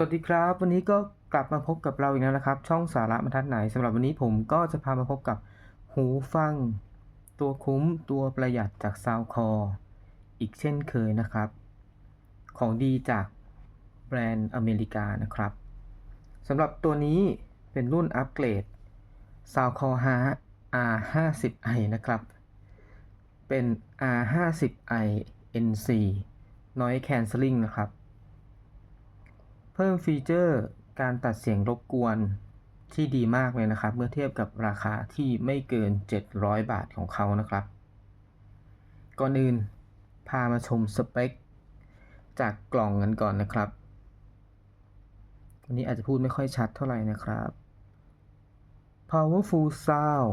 สวัสดีครับ วันนี้ก็กลับมาพบกับเราอีกแล้วนะครับ ช่องสาระบรรทัดไหนสำหรับวันนี้ผมก็จะพามาพบกับหูฟัง ตัวคุ้มตัวประหยัดจากซาวคออีกเช่นเคยนะครับ ของดีจากแบรนด์อเมริกานะครับสำหรับตัวนี้เป็นรุ่นอัปเกรด s o u n d c o r e R50i นะครับ เป็น R50i NC Noise Cancelling นะครับ เพิ่มฟีเจอร์การตัดเสียงรบกวนที่ดีมากเลยนะครับ เมื่อเทียบกับราคาที่ไม่เกิน 700 บาทของเขานะครับ ก่อนอื่นพามาชมสเปค จากกล่องกันก่อนนะครับวันนี้อาจจะพูดไม่ค่อยชัดเท่าไหร่นะครับ Powerful Sound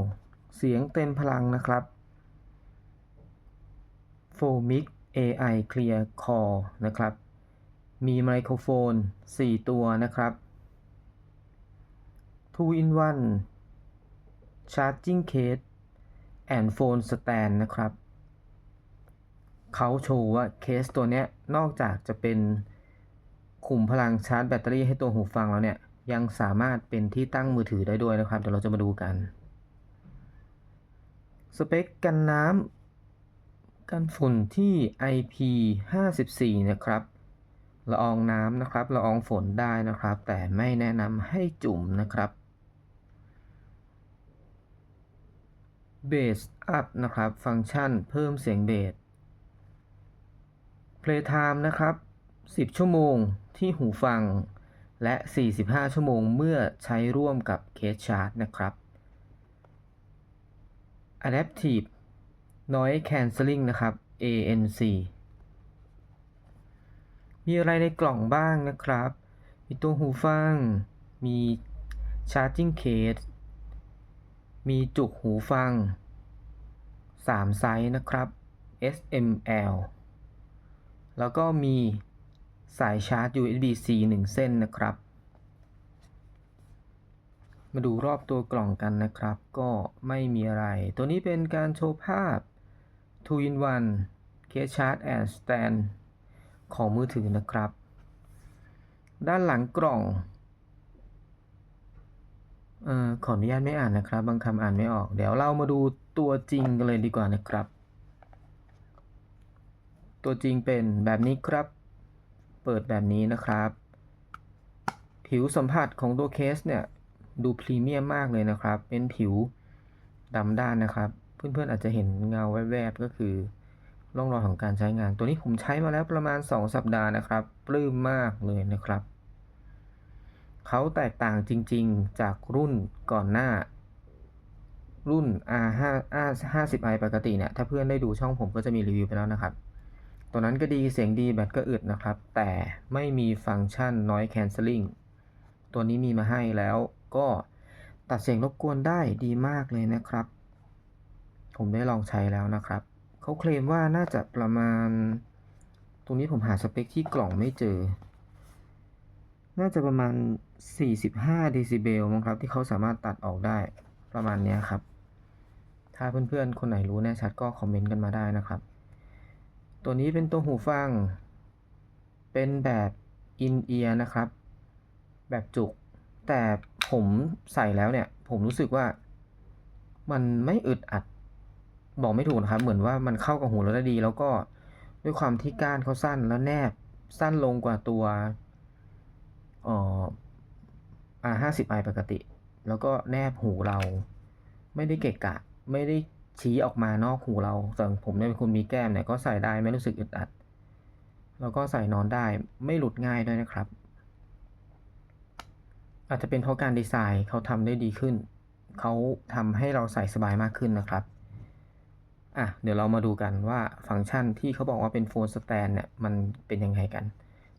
เสียงเต็มพลังนะครับ f o m i c AI Clear Core นะครับ มีไมโครโฟน 4 ตัวนะครับ 2 in 1 Charging Case and Phone Stand นะครับ เขาโชว์ว่าเคสตัวเนี้ยนอกจากจะเป็นขุมพลังชาร์จแบตเตอรี่ให้ตัวหูฟังแล้วเนี่ย ยังสามารถเป็นที่ตั้งมือถือได้ด้วยนะครับ เดี๋ยวเราจะมาดูกัน สเปคกันน้ำกันฝุ่นที่ IP54 นะครับ ละอองน้ำนะครับละอองฝนได้นะครับ แต่ไม่แนะนำให้จุ่มนะครับเบสอัพนะครับ ฟังก์ชันเพิ่มเสียงเบส Playtime นะครับ 10 ชั่วโมงที่หูฟัง และ 45 ชั่วโมงเมื่อใช้ร่วมกับเคสชาร์จนะครับ Adaptive Noise Cancelling นะครับ ANC มีอะไรในกล่องบ้างนะครับ มีตัวหูฟัง มี Charging Case มีจุกหูฟัง 3 ไซส์นะครับ SML แล้วก็มีสายชาร์จ USB-C 1 เส้นนะครับ มาดูรอบตัวกล่องกันนะครับ ก็ไม่มีอะไร ตัวนี้เป็นการโชว์ภาพ 2 in 1 Case Charge and Stand ของมือถือนะครับ ด้านหลังกล่องออขออนุญาตไม่อ่านนะครับ บางคำอ่านไม่ออก เดี๋ยวเรามาดูตัวจริงกันเลยดีกว่านะครับ ตัวจริงเป็นแบบนี้ครับ เปิดแบบนี้นะครับ ผิวสัมผัสของตัวเคสเนี่ย ดูพรีเมียมมากเลยนะครับ เป็นผิวดำด้านนะครับ เพื่อนๆอาจจะเห็นเงาแวบๆก็คือ ร่องรอยของการใช้งาน ตัวนี้ผมใช้มาแล้วประมาณ 2 สัปดาห์นะครับ ปลื้มมากเลยนะครับ เขาแตกต่างจริงๆจากรุ่นก่อนหน้า รุ่น R5 R50i ปกติเนี่ย ถ้าเพื่อนได้ดูช่องผมก็จะมีรีวิวไปแล้วนะครับ ตัวนั้นก็ดีเสียงดีแบตก็อึดนะครับ แต่ไม่มีฟังก์ชัน noise cancelling ตัวนี้มีมาให้แล้วก็ตัดเสียงรบกวนได้ดีมากเลยนะครับ ผมได้ลองใช้แล้วนะครับ เขาเคลมว่าน่าจะประมาณ ตรงนี้ผมหาสเปคที่กล่องไม่เจอ น่าจะประมาณ 45เดซิเบลมั้งครับที่เขาสามารถตัดออกได้ประมาณนี้ครับ ถ้าเพื่อนๆ คนไหนรู้แน่ชัดก็คอมเมนต์กันมาได้นะครับ ตัวนี้เป็นตัวหูฟัง เป็นแบบอินเอียร์นะครับ แบบจุก แต่ผมใส่แล้วเนี่ย ผมรู้สึกว่ามันไม่อึดอัด บอกไม่ถูกนะครับ เหมือนว่ามันเข้ากับหูเราได้ดี แล้วก็ด้วยความที่ก้านเขาสั้นแล้วแนบสั้นลงกว่าตัวเอ่อ R50i ปกติ แล้วก็แนบหูเรา ไม่ได้เกะกะ ไม่ได้ชี้ออกมานอกหูเราส่วนผมเนี่ยเป็นคนมีแก้มเนี่ยก็ใส่ได้ไม่รู้สึกอึดอัด แล้วก็ใส่นอนได้ไม่หลุดง่ายด้วยนะครับ อาจจะเป็นเพราะการดีไซน์เขาทำได้ดีขึ้น เขาทำให้เราใส่สบายมากขึ้นนะครับ อะเดี๋ยวเรามาดูกันว่าฟังก์ชันที่เขาบอกว่าเป็นโฟนสแตนเนี่ยมันเป็นยังไงกัน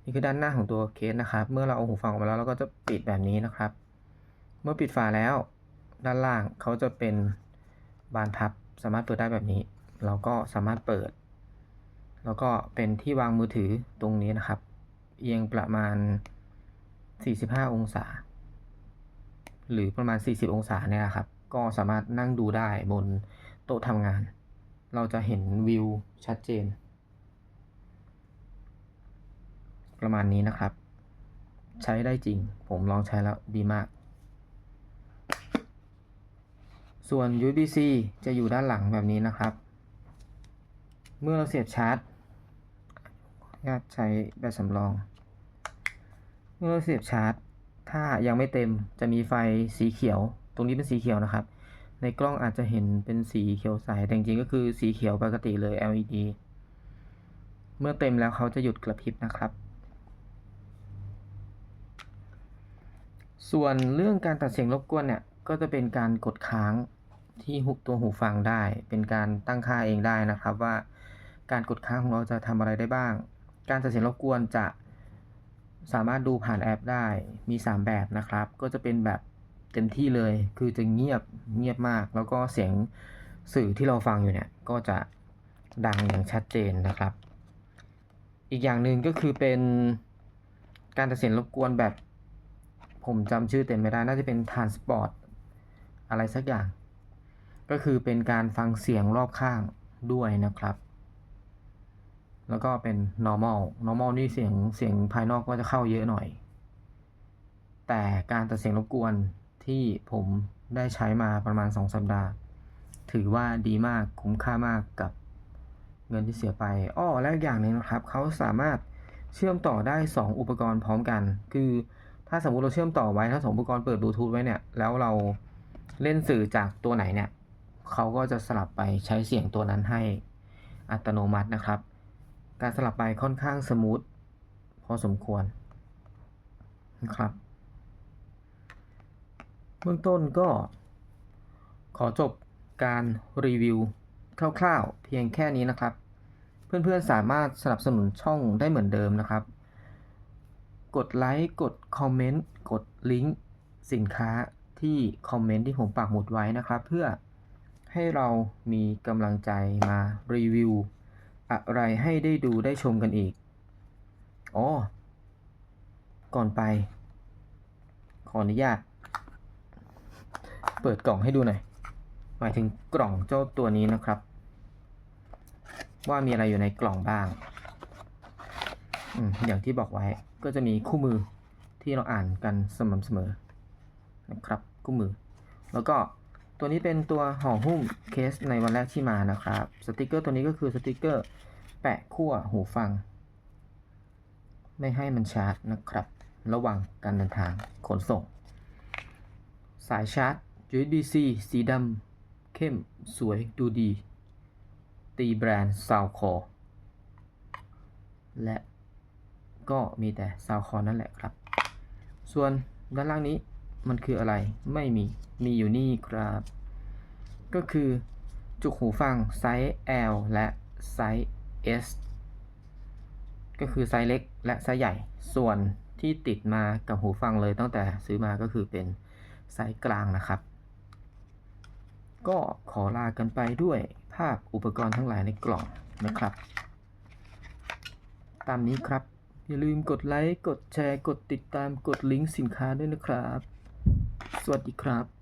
นี่คือด้านหน้าของตัวเคสนะครับ เมื่อเราเอาหูฟังออกมาแล้วเราก็จะปิดแบบนี้นะครับ เมื่อปิดฝาแล้ว ด้านล่างเขาจะเป็นบานพับสามารถเปิดได้แบบนี้ เราก็สามารถเปิด แล้วก็เป็นที่วางมือถือตรงนี้นะครับ เอียงประมาณ 45 องศา หรือประมาณ 40 องศาเนี่ยครับ ก็สามารถนั่งดูได้บนโต๊ะทำงาน เราจะเห็นวิวชัดเจน ประมาณนี้นะครับ ใช้ได้จริง ผมลองใช้แล้วดีมาก ส่วน USB-C จะอยู่ด้านหลังแบบนี้นะครับ เมื่อเราเสียบชาร์จญาตใช้แบบสำรอง เมื่อเราเสียบชาร์จ ถ้ายังไม่เต็มจะมีไฟสีเขียว ตรงนี้เป็นสีเขียวนะครับ ในกล้องอาจจะเห็นเป็นสีเขียวใส แต่จริงๆก็คือสีเขียวปกติเลย LED เมื่อเต็มแล้วเขาจะหยุดกระพริบนะครับ ส่วนเรื่องการตัดเสียงรบกวนเนี่ย ก็จะเป็นการกดค้างที่หุบตัวหูฟังได้ เป็นการตั้งค่าเองได้นะครับว่าการกดค้างของเราจะทำอะไรได้บ้าง การตัดเสียงรบกวนจะสามารถดูผ่านแอปได้ มี 3 แบบนะครับ ก็จะเป็นแบบ เต็มที่เลย คือจะเงียบเงียบมาก แล้วก็เสียงสื่อที่เราฟังอยู่เนี่ยก็จะดังอย่างชัดเจนนะครับ อีกอย่างหนึ่งก็คือเป็นการตัดเสียงรบกวนแบบ ผมจำชื่อเต็มไม่ได้ น่าจะเป็น transport อะไรสักอย่าง ก็คือเป็นการฟังเสียงรอบข้างด้วยนะครับ แล้วก็เป็น normal normal นี่เสียงเสียงภายนอกก็จะเข้าเยอะหน่อย แต่การตัดเสียงรบกวน ที่ผมได้ใช้มาประมาณ 2 สัปดาห์ ถือว่าดีมากคุ้มค่ามากกับเงินที่เสียไปอ้อและอีกอย่างหนึ่งนะครับ เขาสามารถเชื่อมต่อได้ 2 อุปกรณ์พร้อมกัน คือถ้าสมมุติเราเชื่อมต่อไว้ถ้าสองอุปกรณ์เปิดบลูทูธไว้เนี่ย แล้วเราเล่นสื่อจากตัวไหนเนี่ย เขาก็จะสลับไปใช้เสียงตัวนั้นให้อัตโนมัตินะครับ การสลับไปค่อนข้างสมูทพอสมควรนะครับ เบื้องต้นก็ขอจบการรีวิวคร่าวๆเพียงแค่นี้นะครับ เพื่อนๆสามารถสนับสนุนช่องได้เหมือนเดิมนะครับ กดไลค์กดคอมเมนต์กดลิงก์สินค้าที่คอมเมนต์ที่ผมปักหมุดไว้นะครับ เพื่อให้เรามีกำลังใจมารีวิวอะไรให้ได้ดูได้ชมกันอีกอ๋อก่อนไป ขออนุญาต เปิดกล่องให้ดูหน่อย หมายถึงกล่องเจ้าตัวนี้นะครับ ว่ามีอะไรอยู่ในกล่องบ้างออย่างที่บอกไว้ก็จะมีคู่มือที่เราอ่านกันสม่ำเสมอนะครับ คู่มือ แล้วก็ตัวนี้เป็นตัวห่อหุ้มเคสในวันแรกที่มานะครับ สติกเกอร์ตัวนี้ก็คือสติกเกอร์แปะขั้วหูฟัง ไม่ให้มันชาร์จนะครับ ระหว่างการเดินทางขนส่ง สายชาร์จ USB-C สีดำเข้มสวยดูดี ตีแบรนด์ซาวคอและก็มีแต่ซาวคอนั่นแหละครับ ส่วนด้านล่างนี้มันคืออะไรไม่มีมีอยู่นี่ครับ ก็คือจุกหูฟังไซส์ L และไซส์ S ก็คือไซส์เล็กและไซส์ใหญ่ ส่วนที่ติดมากับหูฟังเลยตั้งแต่ซื้อมาก็คือเป็นไซส์กลางนะครับ ก็ขอลากันไปด้วยภาพอุปกรณ์ทั้งหลายในกล่องนะครับ ตามนี้ครับ อย่าลืมกดไลค์ กดแชร์ กดติดตาม กดลิงก์สินค้าด้วยนะครับ สวัสดีครับ